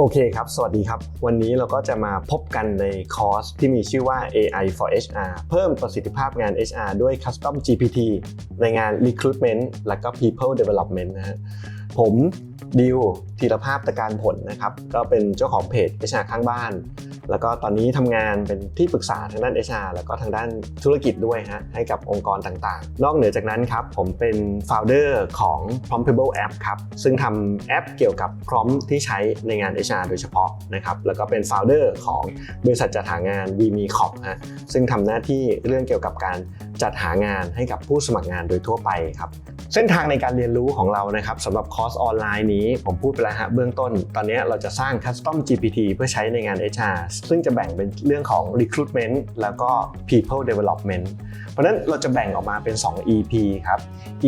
โอเคครับ สวัสดีครับ วันนี้เราก็จะมาพบกันในคอร์สที่มีชื่อว่า AI for HR เพิ่มประสิทธิภาพงาน HR ด้วย Custom GPT ในงาน Recruitment และก็ People Development นะฮะ ผมดิวธีรภาพตะการผลนะครับ ก็เป็นเจ้าของเพจ HR ข้างบ้าน แล้วก็ตอนนี้ทำงานเป็นที่ปรึกษาทางด้าน HR แล้วก็ทางด้านธุรกิจด้วยฮะให้กับองค์กรต่างๆ นอกเหนือจากนั้นครับผมเป็น founder ของ Promptable App ครับซึ่งทำแอปเกี่ยวกับ prompt ที่ใช้ในงาน HR โดยเฉพาะนะครับแล้วก็เป็น founder ของบริษัทจัดหางาน v m e c o p ฮะซึ่งทำหน้าที่เรื่องเกี่ยวกับการจัดหางานให้กับผู้สมัครงานโดยทั่วไปครับ เส้นทางในการเรียนรู้ของเรานะครับสำหรับคอร์สออนไลน์นี้ ผมพูดไปแล้วฮะเบื้องต้น ตอนนี้เราจะสร้าง Custom GPT เพื่อใช้ในงาน HR ซึ่งจะแบ่งเป็นเรื่องของ Recruitment แล้วก็ People Development เพราะฉะนั้นเราจะแบ่งออกมาเป็น 2 EP ครับ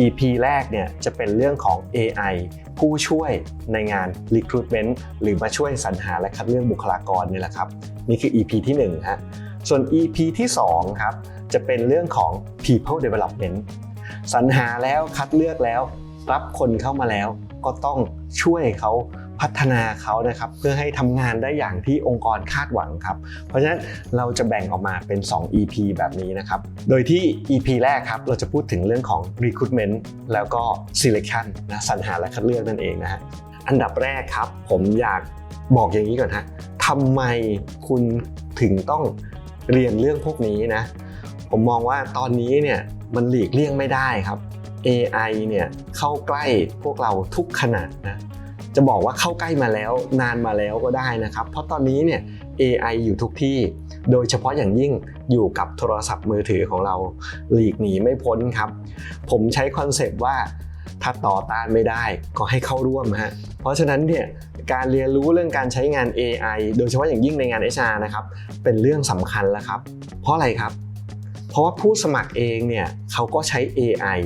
EP แรกเนี่ยจะเป็นเรื่องของ AI ผู้ช่วยในงาน Recruitment หรือมาช่วยสรรหาและคัดเลือกบุคลากรนี่แหละครับ นี่คือ EP ที่1ฮะส่วน EP ที่2ครับจะเป็นเรื่องของ People Development สรรหาแล้วคัดเลือกแล้ว รับคนเข้ามาแล้ว ก็ต้องช่วยเขาพัฒนาเขานะครับเพื่อให้ทำงานได้อย่างที่องค์กรคาดหวังครับ เพราะฉะนั้นเราจะแบ่งออกมาเป็น 2 EP แบบนี้นะครับ โดยที่ EP แรกครับเราจะพูดถึงเรื่องของ recruitment แล้วก็ selection นะสรรหาและคัดเลือกนั่นเองนะฮะอันดับแรกครับ ผมอยากบอกอย่างนี้ก่อนฮะทำไมคุณถึงต้องเรียนเรื่องพวกนี้นะ ผมมองว่าตอนนี้เนี่ยมันหลีกเลี่ยงไม่ได้ครับ AI เนี่ยเข้าใกล้พวกเราทุกขณะนะจะบอกว่าเข้าใกล้มาแล้วนานมาแล้วก็ได้นะครับ เพราะตอนนี้เนี่ย AI อยู่ทุกที่ โดยเฉพาะอย่างยิ่งอยู่กับโทรศัพท์มือถือของเราหลีกหนีไม่พ้นครับ ผมใช้คอนเซปต์ว่าถ้าต่อต้านไม่ได้ก็ให้เข้าร่วมฮะ เพราะฉะนั้นเนี่ยการเรียนรู้เรื่องการใช้งาน AI โดยเฉพาะอย่างยิ่งในงาน HR นะครับ เป็นเรื่องสำคัญแล้วครับ เพราะอะไรครับ เพราะว่าผู้สมัครเองเนี่ยเขาก็ใช้ AI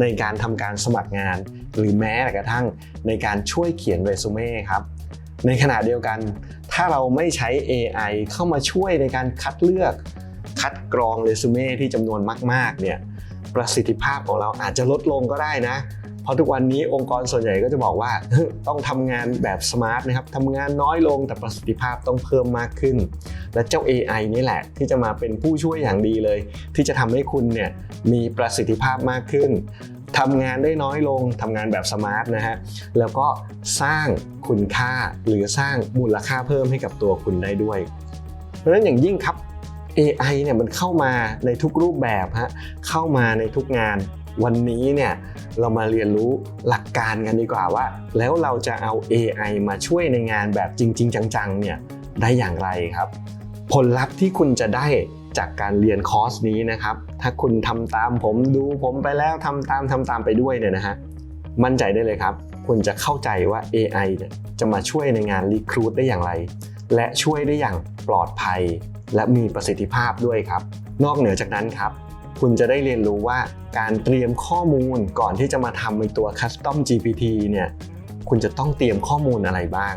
ในการทำการสมัครงาน หรือแม้กระทั่งในการช่วยเขียนเรซูเม่ครับในขณะเดียวกัน ถ้าเราไม่ใช้ AI เข้ามาช่วยในการคัดเลือก คัดกรองเรซูเม่ที่จำนวนมากๆเนี่ยประสิทธิภาพของเราอาจจะลดลงก็ได้นะ เพราะทุกวันนี้องค์กรส่วนใหญ่ก็จะบอกว่า ต้องทำงานแบบสมาร์ทนะครับทำงานน้อยลงแต่ประสิทธิภาพต้องเพิ่มมากขึ้น และเจ้า AI นี่แหละ ที่จะมาเป็นผู้ช่วยอย่างดีเลย ที่จะทำให้คุณเนี่ยมีประสิทธิภาพมากขึ้นทำงานได้น้อยลงทำงานแบบสมาร์ทนะฮะแล้วก็สร้างคุณค่าหรือสร้างมูลค่าเพิ่มให้กับตัวคุณได้ด้วย เพราะฉะนั้นอย่างยิ่งครับ AI เนี่ยมันเข้ามาในทุกรูปแบบฮะเข้ามาในทุกงานวันนี้เนี่ย เรามาเรียนรู้หลักการกันดีกว่าว่า แล้วเราจะเอา AI มาช่วยในงานแบบจริง ๆ จังๆเนี่ยได้อย่างไรครับ ผลลัพธ์ที่คุณจะได้จากการเรียนคอร์สนี้นะครับ ถ้าคุณทำตามผมดูผมไปแล้วทำตามทำตามไปด้วยเนี่ยนะฮะมั่นใจได้เลยครับ คุณจะเข้าใจว่า AI เนี่ยจะมาช่วยในงานรีครูดได้อย่างไร และช่วยได้อย่างปลอดภัย และมีประสิทธิภาพด้วยครับ นอกเหนือจากนั้นครับ คุณจะได้เรียนรู้ว่าการเตรียมข้อมูลก่อนที่จะมาทำในตัว Custom GPT เนี่ยคุณจะต้องเตรียมข้อมูลอะไรบ้าง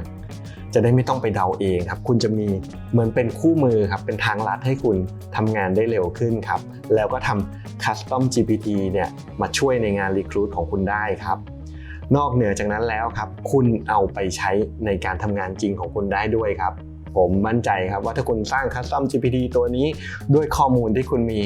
จะได้ไม่ต้องไปเดาเองครับ คุณจะมีเหมือนเป็นคู่มือครับ เป็นทางลัดให้คุณทำงานได้เร็วขึ้นครับ แล้วก็ทำ Custom GPT เนี่ยมาช่วยในงาน Recruit ของคุณได้ครับนอกเหนือจากนั้นแล้วครับ คุณเอาไปใช้ในการทำงานจริงของคุณได้ด้วยครับ ผมมั่นใจครับว่าถ้าคุณสร้าง Custom GPT ตัวนี้ ด้วยข้อมูลที่คุณมี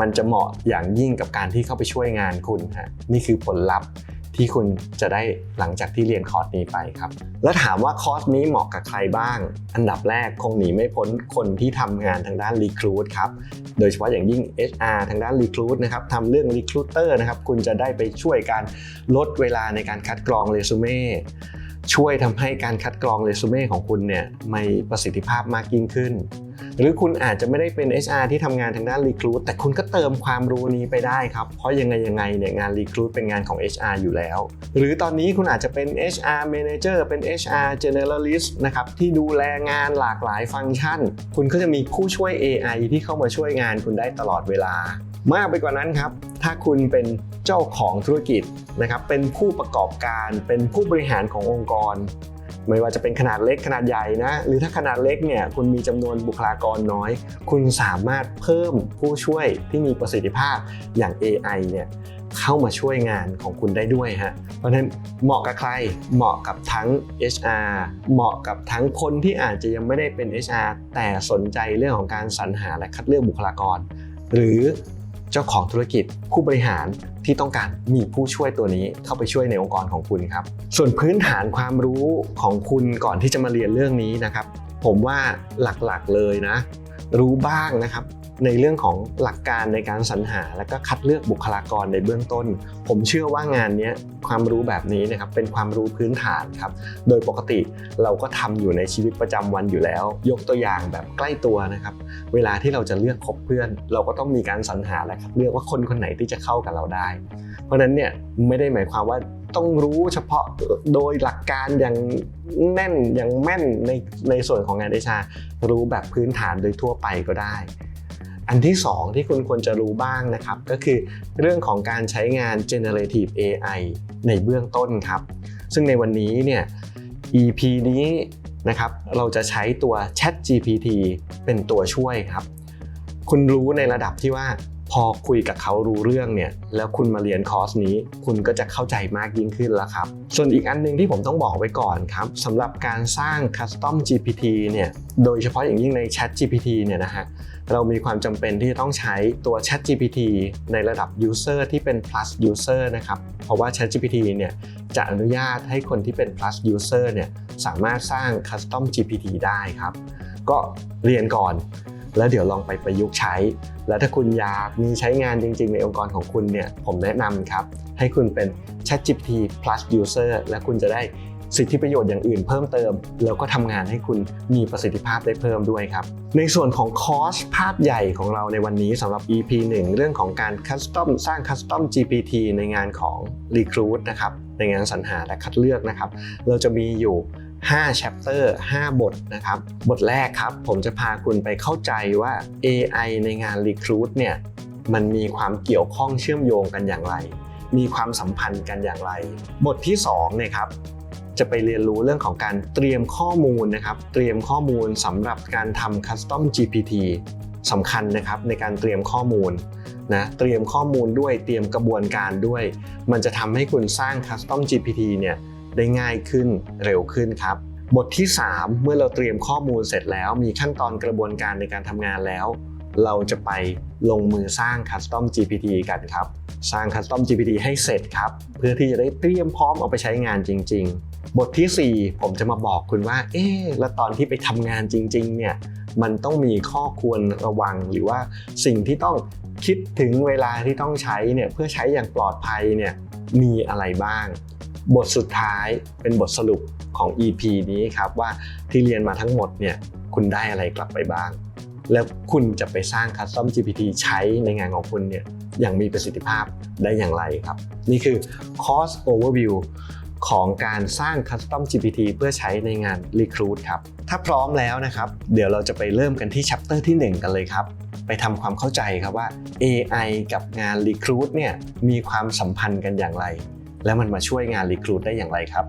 มันจะเหมาะอย่างยิ่งกับการที่เข้าไปช่วยงานคุณฮะนี่คือผลลัพธ์ที่คุณจะได้หลังจากที่เรียนคอร์สนี้ไปครับ แล้วถามว่าคอร์สนี้เหมาะกับใครบ้าง อันดับแรกคงหนีไม่พ้นคนที่ทำงานทางด้าน Recruit ครับ โดยเฉพาะอย่างยิ่ง HR ทางด้าน Recruit นะครับทำเรื่อง Recruiter นะครับ คุณจะได้ไปช่วยการลดเวลาในการคัดกรองเรซูเม่ ช่วยทำให้การคัดกรองเรซูเม่ของคุณเนี่ยมีประสิทธิภาพมากยิ่งขึ้น หรือคุณอาจจะไม่ได้เป็น HR ที่ทำงานทางด้าน Recruit แต่คุณก็เติมความรู้นี้ไปได้ครับ เพราะยังไงยังไงเนี่ยงาน Recruit เป็นงานของ HR อยู่แล้ว หรือตอนนี้คุณอาจจะเป็น HR Manager เป็น HR Generalist นะครับที่ดูแลงานหลากหลายฟังก์ชัน คุณก็จะมีผู้ช่วย AI ที่เข้ามาช่วยงานคุณได้ตลอดเวลา มากไปกว่านั้นครับ ถ้าคุณเป็นเจ้าของธุรกิจนะครับ เป็นผู้ประกอบการ เป็นผู้บริหารขององค์กร ไม่ว่าจะเป็นขนาดเล็กขนาดใหญ่นะ หรือถ้าขนาดเล็กเนี่ย คุณมีจำนวนบุคลากรน้อย คุณสามารถเพิ่มผู้ช่วยที่มีประสิทธิภาพอย่าง AI เนี่ยเข้ามาช่วยงานของคุณได้ด้วยฮะ เพราะฉะนั้นเหมาะกับใคร เหมาะกับทั้ง HR เหมาะกับทั้งคนที่อาจจะยังไม่ได้เป็น HR แต่สนใจเรื่องของการสรรหาและคัดเลือกบุคลากร หรือ เจ้าของธุรกิจผู้บริหารที่ต้องการมีผู้ช่วยตัวนี้เข้าไปช่วยในองค์กรของคุณครับ ส่วนพื้นฐานความรู้ของคุณก่อนที่จะมาเรียนเรื่องนี้นะครับ ผมว่าหลักๆเลยนะ รู้บ้างนะครับ ในเรื่องของหลักการในการสรรหา และก็คัดเลือกบุคลากรในเบื้องต้น ผมเชื่อว่างานนี้ความรู้แบบนี้นะครับเป็นความรู้พื้นฐานครับโดยปกติเราก็ทำอยู่ในชีวิตประจำวันอยู่แล้ว ยกตัวอย่างแบบใกล้ตัวนะครับ เวลาที่เราจะเลือกคบเพื่อน เราก็ต้องมีการสรรหาและคัดเลือกว่าคนคนไหนที่จะเข้ากับเราได้ เพราะฉะนั้นเนี่ยไม่ได้หมายความว่าต้องรู้เฉพาะโดยหลักการอย่างแน่นอย่างแม่นในในส่วนของงานเอชารู้แบบพื้นฐานโดยทั่วไปก็ได้ อันที่สองที่คุณควรจะรู้บ้างนะครับ ก็คือเรื่องของการใช้งาน generative AI ในเบื้องต้นครับ ซึ่งในวันนี้เนี่ย EP นี้นะครับเราจะใช้ตัว Chat GPT เป็นตัวช่วยครับ คุณรู้ในระดับที่ว่า พอคุยกับเขารู้เรื่องเนี่ยแล้วคุณมาเรียนคอร์สนี้ คุณก็จะเข้าใจมากยิ่งขึ้นแล้วครับ ส่วนอีกอันหนึงที่ผมต้องบอกไว้ก่อนครับสำหรับการสร้าง Custom GPT เนี่ยโดยเฉพาะอย่างยิ่งใน Chat GPT เนี่ยนะฮะเรามีความจำเป็นที่จะต้องใช้ตัว Chat GPT ในระดับ User ที่เป็น plus user นะครับเพราะว่า Chat GPT เนี่ยจะอนุญาตให้คนที่เป็น plus user เนี่ยสามารถสร้าง Custom GPT ได้ครับ ก็เรียนก่อน แล้วเดี๋ยวลองไปประยุกต์ใช้ แล้วถ้าคุณอยากมีใช้งานจริง ๆ ในองค์กรของคุณเนี่ยผมแนะนำครับ ให้คุณเป็น ChatGPT plus user และคุณจะได้สิทธิประโยชน์อย่างอื่นเพิ่มเติม แล้วก็ทำงานให้คุณมีประสิทธิภาพได้เพิ่มด้วยครับ ในส่วนของคอร์สภาพใหญ่ของเราในวันนี้สำหรับ EP 1 เรื่องของการ custom สร้าง custom GPT ในงานของ Recruit นะครับ ในงานสรรหาและคัดเลือกนะครับ เราจะมีอยู่5 chapter 5 บทนะครับ บทแรกครับ ผมจะพาคุณไปเข้าใจว่า AI ในงาน Recruit เนี่ยมันมีความเกี่ยวข้องเชื่อมโยงกันอย่างไร มีความสัมพันธ์กันอย่างไร บทที่2เนี่ยครับจะไปเรียนรู้เรื่องของการเตรียมข้อมูลนะครับ เตรียมข้อมูลสำหรับการทำ Custom GPT สำคัญนะครับในการเตรียมข้อมูล นะเตรียมข้อมูลด้วยเตรียมกระบวนการด้วย มันจะทำให้คุณสร้าง Custom GPT เนี่ยได้ง่ายขึ้นเร็วขึ้นครับ บทที่ 3 เมื่อเราเตรียมข้อมูลเสร็จแล้ว มีขั้นตอนกระบวนการในการทำงานแล้ว เราจะไปลงมือสร้าง Custom GPT กันครับ สร้าง Custom GPT ให้เสร็จครับ เพื่อที่จะได้เตรียมพร้อมเอาไปใช้งานจริง ๆ บททีสี่4 ผมจะมาบอกคุณว่า เอ๊ะแล้วตอนที่ไปทำงานจริง ๆ เนี่ยมันต้องมีข้อควรระวังหรือว่าสิ่งที่ต้อง คิดถึงเวลาที่ต้องใช้เนี่ยเพื่อใช้อย่างปลอดภัยเนี่ยมีอะไรบ้าง บทสุดท้ายเป็นบทสรุปของ EP นี้ครับว่าที่เรียนมาทั้งหมดเนี่ยคุณได้อะไรกลับไปบ้าง แล้วคุณจะไปสร้าง Custom GPT ใช้ในงานของคุณเนี่ยอย่างมีประสิทธิภาพได้อย่างไรครับ นี่คือ Course Overview ของการสร้าง Custom GPT เพื่อใช้ในงาน Recruit ครับ ถ้าพร้อมแล้วนะครับ เดี๋ยวเราจะไปเริ่มกันที่ Chapter ที่ 1 กันเลยครับ ไปทำความเข้าใจครับว่า AI กับงานรีครู t เนี่ยมีความสัมพันธ์กันอย่างไร แล้วมันมาช่วยงานรีครู t ได้อย่างไรครับ